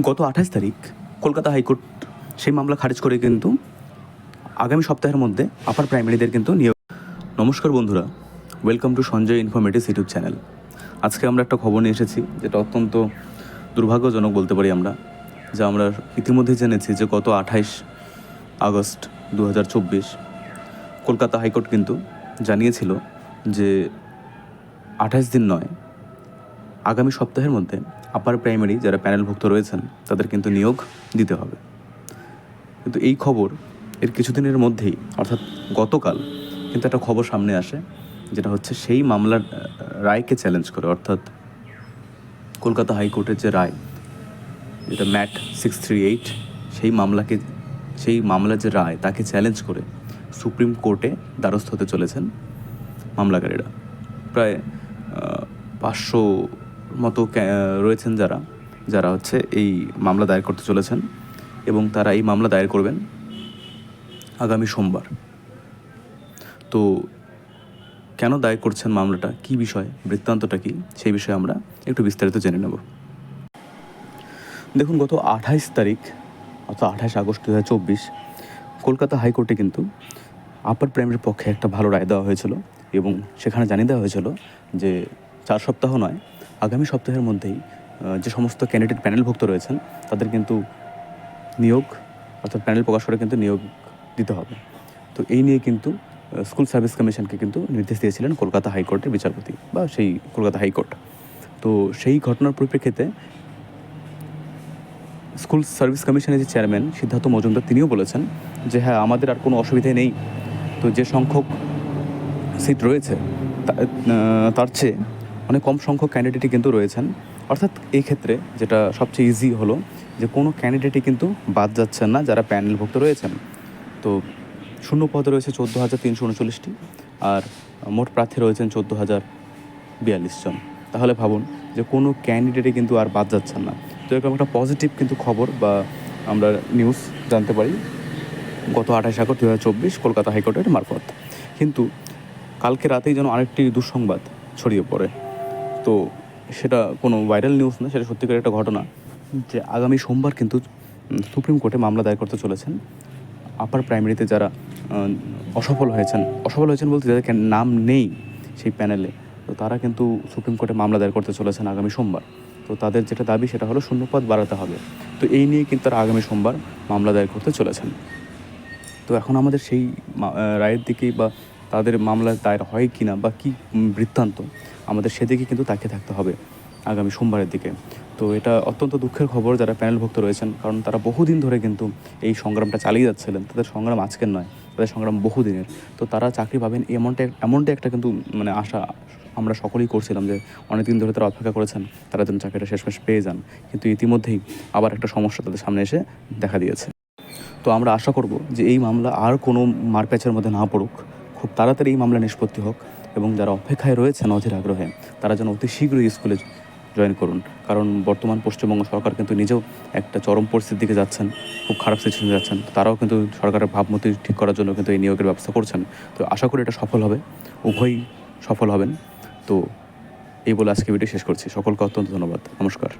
গত আঠাশ তারিখ কলকাতা হাইকোর্ট সেই মামলা খারিজ করে কিন্তু আগামী সপ্তাহের মধ্যে আপার প্রাইমারিদের কিন্তু নিয়োগ। নমস্কার বন্ধুরা welcome to Sanjay informatives YouTube channel আজকে আমরা একটা খবর নিয়ে এসেছি, যেটা অত্যন্ত দুর্ভাগ্যজনক বলতে পারি আমরা, যা আমরা ইতিমধ্যেই জেনেছি যে গত আঠাইশ আগস্ট দু হাজার চব্বিশ কলকাতা হাইকোর্ট কিন্তু জানিয়েছিল যে আঠাশ দিন নয় আগামী সপ্তাহের মধ্যে আপার প্রাইমারি যারা প্যানেলভুক্ত রয়েছেন, তাদের কিন্তু নিয়োগ দিতে হবে। কিন্তু এই খবর এর কিছুদিনের মধ্যেই, অর্থাৎ গতকাল কিন্তু একটা খবর সামনে আসে, যেটা হচ্ছে সেই মামলার রায়কে চ্যালেঞ্জ করে, অর্থাৎ কলকাতা হাইকোর্টের যে রায়, যেটা ম্যাট সিক্স থ্রি এইট সেই মামলাকে, সেই মামলার যে রায়, তাকে চ্যালেঞ্জ করে সুপ্রিম কোর্টে দ্বারস্থ হতে চলেছেন মামলাকারীরা। প্রায় পাঁচশো মতো রয়েছেন যারা যারা হচ্ছে এই মামলা দায়ের করতে চলেছেন এবং তারা এই মামলা দায়ের করবেন আগামী সোমবার। তো কেন দায়ের করছেন মামলাটা? কী বিষয়? বৃত্তান্তটা কী? সেই বিষয়ে আমরা একটু বিস্তারিত জেনে নেব। দেখুন, গত আঠাইশ তারিখ, অর্থাৎ আঠাইশ আগস্ট দু চব্বিশ, কলকাতা হাইকোর্টে কিন্তু আপার প্রাইমারির পক্ষে একটা ভালো রায় দেওয়া হয়েছিল এবং সেখানে জানিয়ে দেওয়া হয়েছিল যে চার সপ্তাহ নয় আগামী সপ্তাহের মধ্যেই যে সমস্ত ক্যান্ডিডেট প্যানেলভুক্ত রয়েছেন, তাদের কিন্তু নিয়োগ, অর্থাৎ প্যানেল প্রকাশ করে কিন্তু নিয়োগ দিতে হবে। তো এই নিয়ে কিন্তু স্কুল সার্ভিস কমিশনকে কিন্তু নির্দেশ দিয়েছিলেন কলকাতা হাইকোর্টের বিচারপতি বা সেই কলকাতা হাইকোর্ট। তো সেই ঘটনার পরিপ্রেক্ষিতে স্কুল সার্ভিস কমিশনের যে চেয়ারম্যান সিদ্ধার্থ মজুমদার, তিনিও বলেছেন যে হ্যাঁ আমাদের আর কোনো অসুবিধে নেই। তো যে সংখ্যক সিট রয়েছে তার চেয়ে অনেক কম সংখ্যক ক্যান্ডিডেটই কিন্তু রয়েছেন। অর্থাৎ এই ক্ষেত্রে যেটা সবচেয়ে ইজি হলো যে কোনো ক্যান্ডিডেটই কিন্তু বাদ যাচ্ছেন না যারা প্যানেলভুক্ত রয়েছেন। তো শূন্য পদে রয়েছে চোদ্দ হাজার তিনশো উনচল্লিশটি আর মোট প্রার্থী রয়েছেন চোদ্দ হাজার বিয়াল্লিশ জন। তাহলে ভাবুন যে কোনো ক্যান্ডিডেটই কিন্তু আর বাদ যাচ্ছেন না। তো এরকম একটা পজিটিভ কিন্তু খবর বা আমরা নিউজ জানতে পারি। গত আঠাশ আগস্ট দু হাজার চব্বিশ কলকাতা হাইকোর্টের মারফত। কিন্তু কালকে রাতেই যেন আরেকটি দুঃসংবাদ ছড়িয়ে পড়ে। তো সেটা কোনো ভাইরাল নিউজ না, সেটা সত্যিকার একটা ঘটনা যে আগামী সোমবার কিন্তু সুপ্রিম কোর্টে মামলা দায়ের করতে চলেছেন। আপার প্রাইমারিতে যারা অসফল হয়েছেন অসফল হয়েছেন বলতে যাদের নাম নেই সেই প্যানেলে তো তারা কিন্তু সুপ্রিম কোর্টে মামলা দায়ের করতে চলেছেন আগামী সোমবার। তো তাদের যেটা দাবি সেটা হলো শূন্যপদ বাড়াতে হবে। তো এই নিয়ে কিন্তু তারা আগামী সোমবার মামলা দায়ের করতে চলেছেন। তো এখন আমাদের সেই রায়ের দিকেই বা তাদের মামলা দায়ের হয় কি না বা কী বৃত্তান্ত আমাদের সেদিকে কিন্তু তাকিয়ে থাকতে হবে আগামী সোমবারের দিকে। তো এটা অত্যন্ত দুঃখের খবর যারা প্যানেলভুক্ত রয়েছেন, কারণ তারা বহুদিন ধরে কিন্তু এই সংগ্রামটা চালিয়ে যাচ্ছিলেন। তাদের সংগ্রাম আজকের নয়, তাদের সংগ্রাম বহুদিনের। তো তারা চাকরি পাবেন এমনটা এমনটাই একটা কিন্তু মানে আশা আমরা সকলেই করছিলাম যে অনেকদিন ধরে তারা অপেক্ষা করেছেন, তারা যেন চাকরিটা শেষমেশ পেয়ে যান। কিন্তু ইতিমধ্যেই আবার একটা সমস্যা তাদের সামনে এসে দেখা দিয়েছে। তো আমরা আশা করব যে এই মামলা আর কোনো মারপ্যাচের মধ্যে না পড়ুক। খুব তাড়াতাড়ি এই মামলা নিষ্পত্তি হোক এবং যারা অপেক্ষায় রয়েছেন অধীর আগ্রহে, তারা যেন অতি শীঘ্রই স্কুলে জয়েন করুন। কারণ বর্তমান পশ্চিমবঙ্গ সরকার কিন্তু নিজেও একটা চরম পরিস্থিতির দিকে যাচ্ছেন, খুব খারাপ সিচুয়েশনে যাচ্ছেন। তারাও কিন্তু সরকারের ভাবমূর্তি ঠিক করার জন্য কিন্তু এই নিয়োগের ব্যবস্থা করছেন। তো আশা করি এটা সফল হবে, উভয়ই সফল হবেন। তো এই বলে আজকে ভিডিও শেষ করছি। সকলকে অত্যন্ত ধন্যবাদ। নমস্কার।